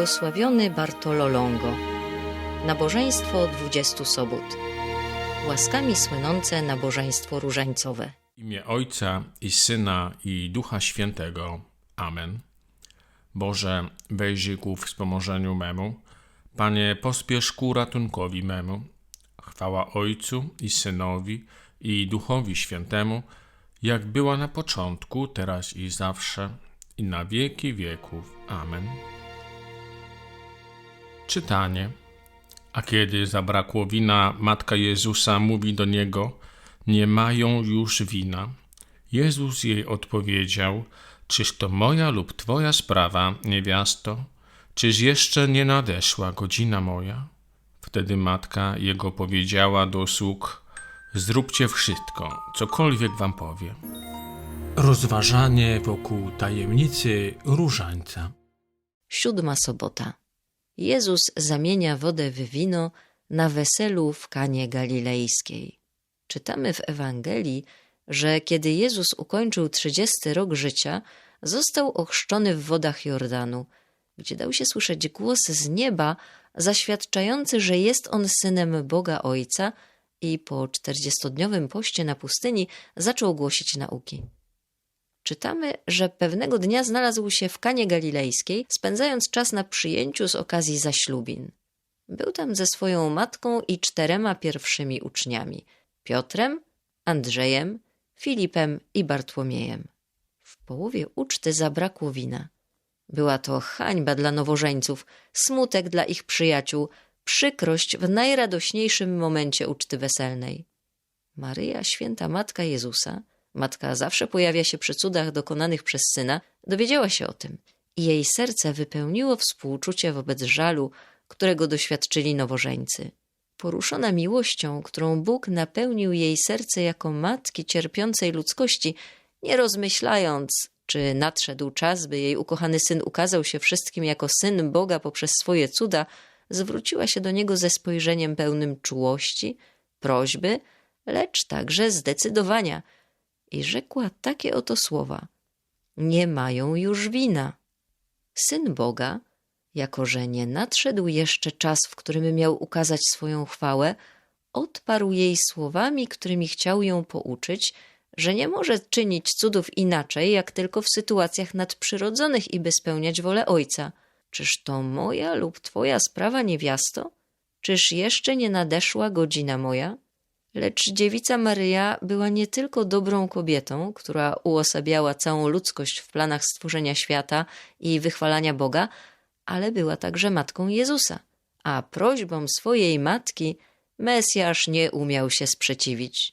Błogosławiony Bartolo Longo. Nabożeństwo 20 sobot. Łaskami słynące nabożeństwo różańcowe. W imię Ojca i Syna i Ducha Świętego. Amen. Boże, wejrzyj ku wspomożeniu memu. Panie, pospiesz ku ratunkowi memu. Chwała Ojcu i Synowi i Duchowi Świętemu, jak była na początku, teraz i zawsze, i na wieki wieków. Amen. Czytanie. A kiedy zabrakło wina, matka Jezusa mówi do niego: Nie mają już wina. Jezus jej odpowiedział: Czyż to moja lub twoja sprawa, niewiasto? Czyż jeszcze nie nadeszła godzina moja? Wtedy matka jego powiedziała do sług: Zróbcie wszystko, cokolwiek wam powie. Rozważanie wokół tajemnicy różańca. Siódma sobota. Jezus zamienia wodę w wino na weselu w Kanie Galilejskiej. Czytamy w Ewangelii, że kiedy Jezus ukończył trzydziesty rok życia, został ochrzczony w wodach Jordanu, gdzie dał się słyszeć głos z nieba zaświadczający, że jest on synem Boga Ojca i po czterdziestodniowym poście na pustyni zaczął głosić nauki. Czytamy, że pewnego dnia znalazł się w Kanie Galilejskiej, spędzając czas na przyjęciu z okazji zaślubin. Był tam ze swoją matką i czterema pierwszymi uczniami Piotrem, Andrzejem, Filipem i Bartłomiejem. W połowie uczty zabrakło wina. Była to hańba dla nowożeńców, smutek dla ich przyjaciół, przykrość w najradośniejszym momencie uczty weselnej. Maryja, święta matka Jezusa, matka zawsze pojawia się przy cudach dokonanych przez syna, dowiedziała się o tym i jej serce wypełniło współczucie wobec żalu, którego doświadczyli nowożeńcy. Poruszona miłością, którą Bóg napełnił jej serce jako matki cierpiącej ludzkości, nie rozmyślając, czy nadszedł czas, by jej ukochany syn ukazał się wszystkim jako syn Boga poprzez swoje cuda, zwróciła się do niego ze spojrzeniem pełnym czułości, prośby, lecz także zdecydowania i rzekła takie oto słowa: Nie mają już wina. Syn Boga, jako że nie nadszedł jeszcze czas, w którym miał ukazać swoją chwałę, odparł jej słowami, którymi chciał ją pouczyć, że nie może czynić cudów inaczej, jak tylko w sytuacjach nadprzyrodzonych i by spełniać wolę Ojca. Czyż to moja lub twoja sprawa, niewiasto? Czyż jeszcze nie nadeszła godzina moja? Lecz dziewica Maryja była nie tylko dobrą kobietą, która uosabiała całą ludzkość w planach stworzenia świata i wychwalania Boga, ale była także matką Jezusa. A prośbom swojej matki Mesjasz nie umiał się sprzeciwić.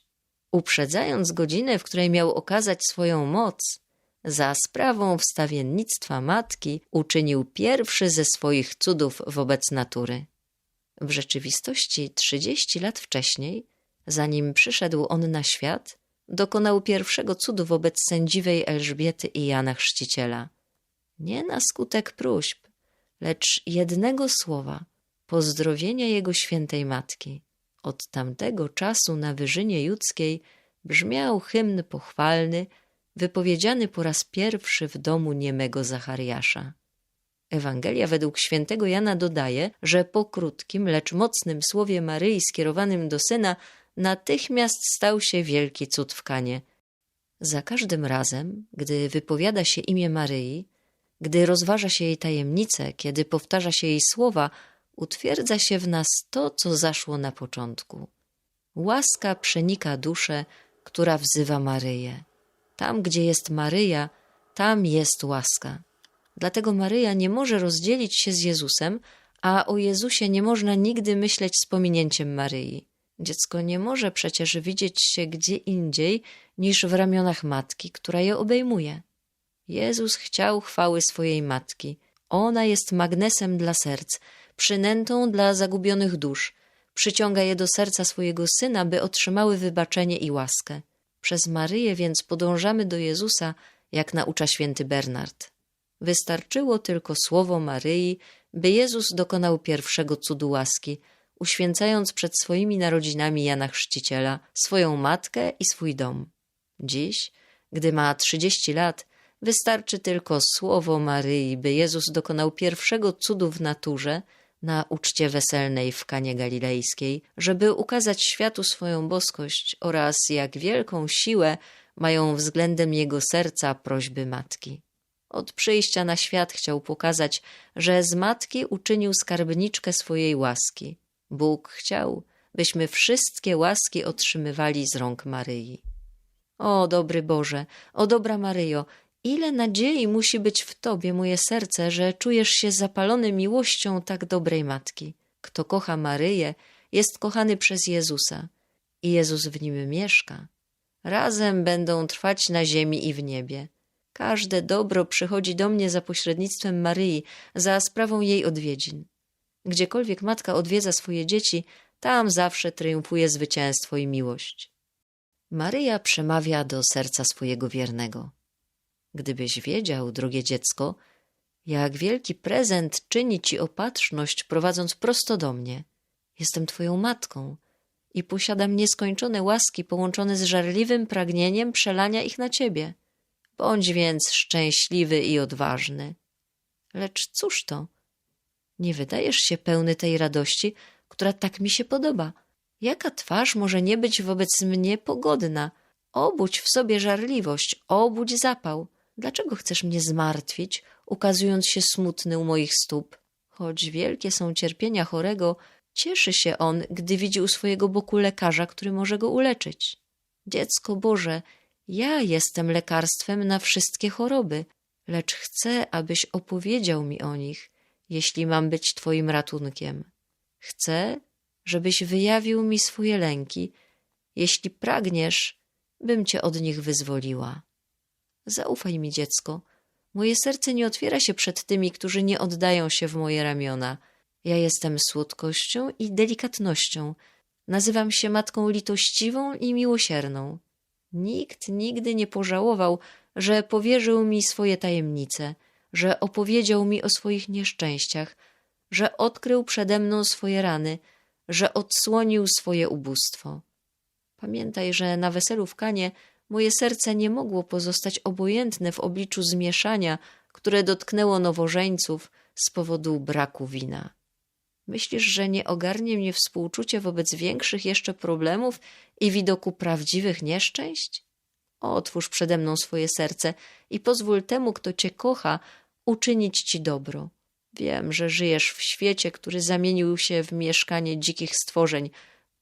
Uprzedzając godzinę, w której miał okazać swoją moc, za sprawą wstawiennictwa matki uczynił pierwszy ze swoich cudów wobec natury. W rzeczywistości trzydzieści lat wcześniej, zanim przyszedł on na świat, dokonał pierwszego cudu wobec sędziwej Elżbiety i Jana Chrzciciela. Nie na skutek próśb, lecz jednego słowa, pozdrowienia jego świętej matki. Od tamtego czasu na wyżynie judzkiej brzmiał hymn pochwalny, wypowiedziany po raz pierwszy w domu niemego Zachariasza. Ewangelia według świętego Jana dodaje, że po krótkim, lecz mocnym słowie Maryi skierowanym do syna natychmiast stał się wielki cud w Kanie. Za każdym razem, gdy wypowiada się imię Maryi, gdy rozważa się jej tajemnice, kiedy powtarza się jej słowa, utwierdza się w nas to, co zaszło na początku. Łaska przenika duszę, która wzywa Maryję. Tam, gdzie jest Maryja, tam jest łaska. Dlatego Maryja nie może rozdzielić się z Jezusem, a o Jezusie nie można nigdy myśleć z pominięciem Maryi. Dziecko nie może przecież widzieć się gdzie indziej niż w ramionach matki, która je obejmuje. Jezus chciał chwały swojej matki. Ona jest magnesem dla serc, przynętą dla zagubionych dusz. Przyciąga je do serca swojego syna, by otrzymały wybaczenie i łaskę. Przez Maryję więc podążamy do Jezusa, jak naucza święty Bernard. Wystarczyło tylko słowo Maryi, by Jezus dokonał pierwszego cudu łaski, uświęcając przed swoimi narodzinami Jana Chrzciciela, swoją matkę i swój dom. Dziś, gdy ma trzydzieści lat, Wystarczy tylko słowo Maryi, by Jezus dokonał pierwszego cudu w naturze na uczcie weselnej w Kanie Galilejskiej, żeby ukazać światu swoją boskość oraz jak wielką siłę mają względem jego serca prośby matki. Od przyjścia na świat chciał pokazać, że z matki uczynił skarbniczkę swojej łaski. Bóg chciał, byśmy wszystkie łaski otrzymywali z rąk Maryi. O dobry Boże, o dobra Maryjo, ile nadziei musi być w Tobie, moje serce, że czujesz się zapalony miłością tak dobrej matki. Kto kocha Maryję, jest kochany przez Jezusa i Jezus w nim mieszka. Razem będą trwać na ziemi i w niebie. Każde dobro przychodzi do mnie za pośrednictwem Maryi, za sprawą jej odwiedzin. Gdziekolwiek matka odwiedza swoje dzieci, tam zawsze triumfuje zwycięstwo i miłość. Maryja przemawia do serca swojego wiernego. Gdybyś wiedział, drogie dziecko, jak wielki prezent czyni ci opatrzność, prowadząc prosto do mnie. Jestem twoją matką i posiadam nieskończone łaski połączone z żarliwym pragnieniem przelania ich na ciebie. Bądź więc szczęśliwy i odważny. Lecz cóż to? Nie wydajesz się pełny tej radości, która tak mi się podoba. Jaka twarz może nie być wobec mnie pogodna? Obudź w sobie żarliwość, obudź zapał. Dlaczego chcesz mnie zmartwić, ukazując się smutny u moich stóp? Choć wielkie są cierpienia chorego, cieszy się on, gdy widzi u swojego boku lekarza, który może go uleczyć. Dziecko Boże, ja jestem lekarstwem na wszystkie choroby, lecz chcę, abyś opowiedział mi o nich, jeśli mam być Twoim ratunkiem. Chcę, żebyś wyjawił mi swoje lęki, jeśli pragniesz, bym Cię od nich wyzwoliła. Zaufaj mi, dziecko. Moje serce nie otwiera się przed tymi, którzy nie oddają się w moje ramiona. Ja jestem słodkością i delikatnością. Nazywam się matką litościwą i miłosierną. Nikt nigdy nie pożałował, że powierzył mi swoje tajemnice, że opowiedział mi o swoich nieszczęściach, że odkrył przede mną swoje rany, że odsłonił swoje ubóstwo. Pamiętaj, że na weselu w Kanie moje serce nie mogło pozostać obojętne w obliczu zmieszania, które dotknęło nowożeńców z powodu braku wina. Myślisz, że nie ogarnie mnie współczucie wobec większych jeszcze problemów i widoku prawdziwych nieszczęść? Otwórz przede mną swoje serce i pozwól temu, kto cię kocha, uczynić ci dobro. Wiem, że żyjesz w świecie, który zamienił się w mieszkanie dzikich stworzeń,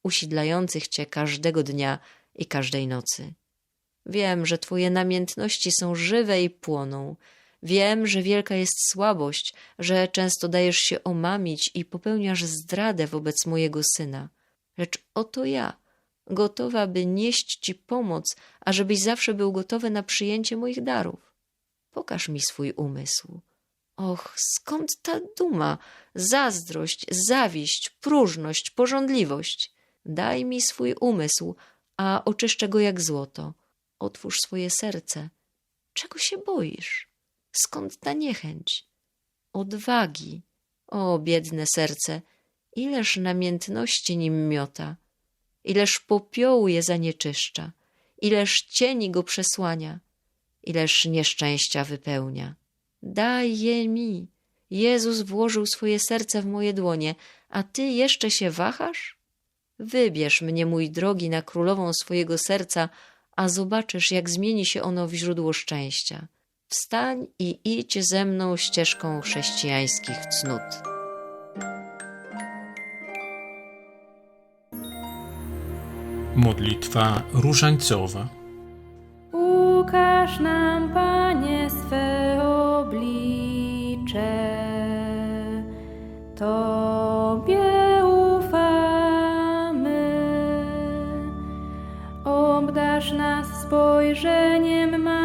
usidlających cię każdego dnia i każdej nocy. Wiem, że twoje namiętności są żywe i płoną. Wiem, że wielka jest słabość, że często dajesz się omamić i popełniasz zdradę wobec mojego syna. Lecz oto ja, gotowa, by nieść ci pomoc, ażebyś zawsze był gotowy na przyjęcie moich darów. Pokaż mi swój umysł. Och, skąd ta duma, zazdrość, zawiść, próżność, pożądliwość? Daj mi swój umysł, a oczyszczę go jak złoto. Otwórz swoje serce. Czego się boisz? Skąd ta niechęć? Odwagi. O, biedne serce, ileż namiętności nim miota, ileż popiołu je zanieczyszcza, ileż cieni go przesłania, ileż nieszczęścia wypełnia. Daj je mi. Jezus włożył swoje serce w moje dłonie, a ty jeszcze się wahasz? Wybierz mnie, mój drogi, na królową swojego serca, a zobaczysz, jak zmieni się ono w źródło szczęścia. Wstań i idź ze mną ścieżką chrześcijańskich cnót. Modlitwa różańcowa. Ukaż nam, Panie, swe oblicze. Tobie ufamy. Obdarz nas spojrzeniem, Maryjo.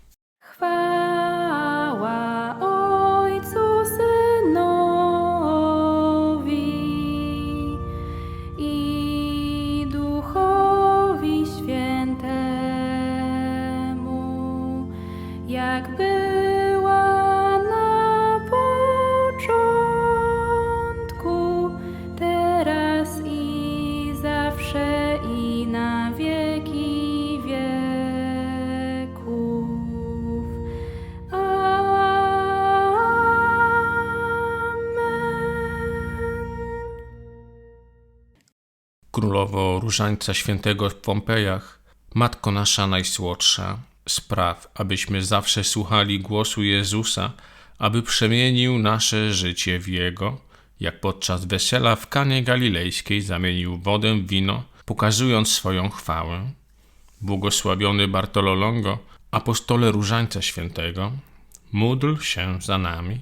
Różańca Świętego w Pompejach, Matko nasza najsłodsza, spraw, abyśmy zawsze słuchali głosu Jezusa, aby przemienił nasze życie w Jego, jak podczas wesela w Kanie Galilejskiej zamienił wodę w wino, pokazując swoją chwałę. Błogosławiony Bartololongo, apostole Różańca Świętego, módl się za nami.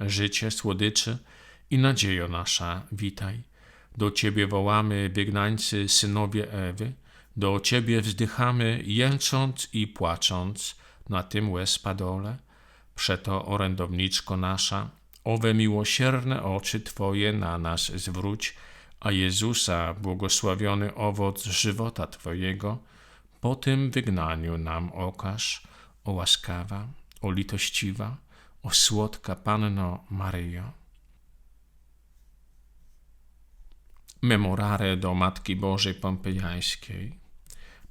życie, słodyczy i nadziejo nasza, witaj. Do Ciebie wołamy, wygnańcy, synowie Ewy, do Ciebie wzdychamy, jęcząc i płacząc na tym łez padole. Przeto, orędowniczko nasza, owe miłosierne oczy Twoje na nas zwróć, a Jezusa, błogosławiony owoc żywota Twojego, po tym wygnaniu nam okaż, o łaskawa, o litościwa, o słodka Panno Maryjo. Memorare do Matki Bożej Pompejańskiej.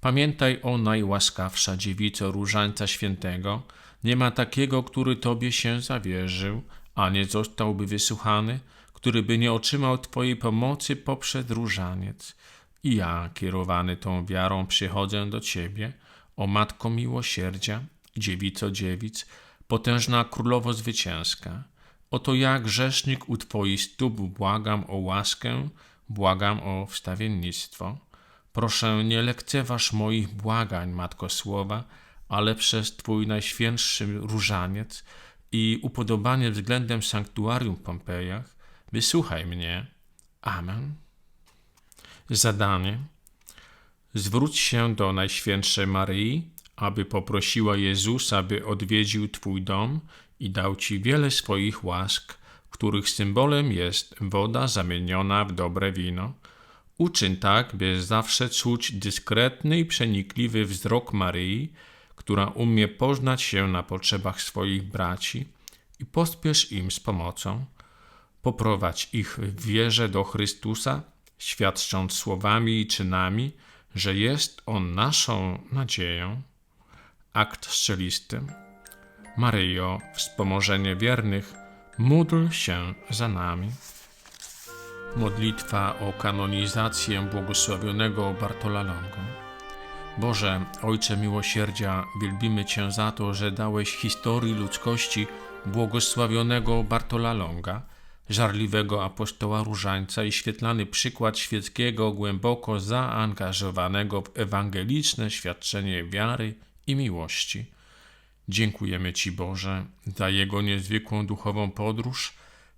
Pamiętaj o najłaskawsza dziewico Różańca Świętego, nie ma takiego, który Tobie się zawierzył, a nie zostałby wysłuchany, który by nie otrzymał Twojej pomocy poprzez różaniec. I ja, kierowany tą wiarą, przychodzę do Ciebie, o Matko Miłosierdzia, dziewico dziewic, potężna Królowo Zwycięska. Oto ja, grzesznik u Twoich stóp, błagam o łaskę, błagam o wstawiennictwo. Proszę, nie lekceważ moich błagań, Matko Słowa, ale przez Twój najświętszy różaniec i upodobanie względem sanktuarium w Pompejach, wysłuchaj mnie. Amen. Zadanie. Zwróć się do Najświętszej Maryi, aby poprosiła Jezusa, by odwiedził Twój dom i dał Ci wiele swoich łask, których symbolem jest woda zamieniona w dobre wino. Uczyń tak, by zawsze czuć dyskretny i przenikliwy wzrok Maryi, która umie poznać się na potrzebach swoich braci i pospiesz im z pomocą. Poprowadź ich w wierze do Chrystusa, świadcząc słowami i czynami, że jest On naszą nadzieją. Akt strzelisty. Maryjo, wspomożenie wiernych, módl się za nami. Modlitwa o kanonizację błogosławionego Bartola Longo. Boże, Ojcze miłosierdzia, wielbimy Cię za to, że dałeś historii ludzkości błogosławionego Bartola Longa, żarliwego apostoła różańca i świetlany przykład świeckiego, głęboko zaangażowanego w ewangeliczne świadczenie wiary i miłości. Dziękujemy Ci, Boże, za Jego niezwykłą duchową podróż,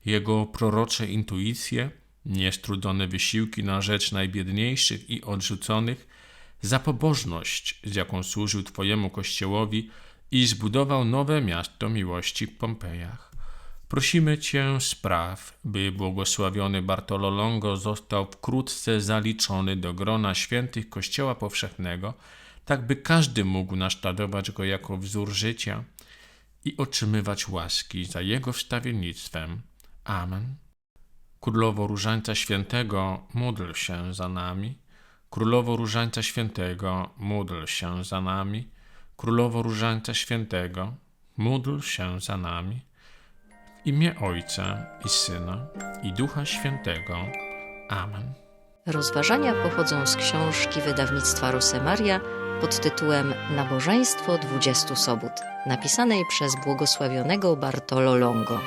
Jego prorocze intuicje, niestrudzone wysiłki na rzecz najbiedniejszych i odrzuconych, za pobożność, z jaką służył Twojemu Kościołowi i zbudował nowe miasto miłości w Pompejach. Prosimy Cię, spraw, by błogosławiony Bartolo został wkrótce zaliczony do grona świętych Kościoła Powszechnego, tak by każdy mógł naśladować go jako wzór życia i otrzymywać łaski za jego wstawiennictwem. Amen. Królowo Różańca Świętego, módl się za nami. Królowo Różańca Świętego, módl się za nami. Królowo Różańca Świętego, módl się za nami. W imię Ojca i Syna i Ducha Świętego. Amen. Rozważania pochodzą z książki wydawnictwa Rosemaria pod tytułem Nabożeństwo 20 sobót, napisanej przez błogosławionego Bartolo Longo.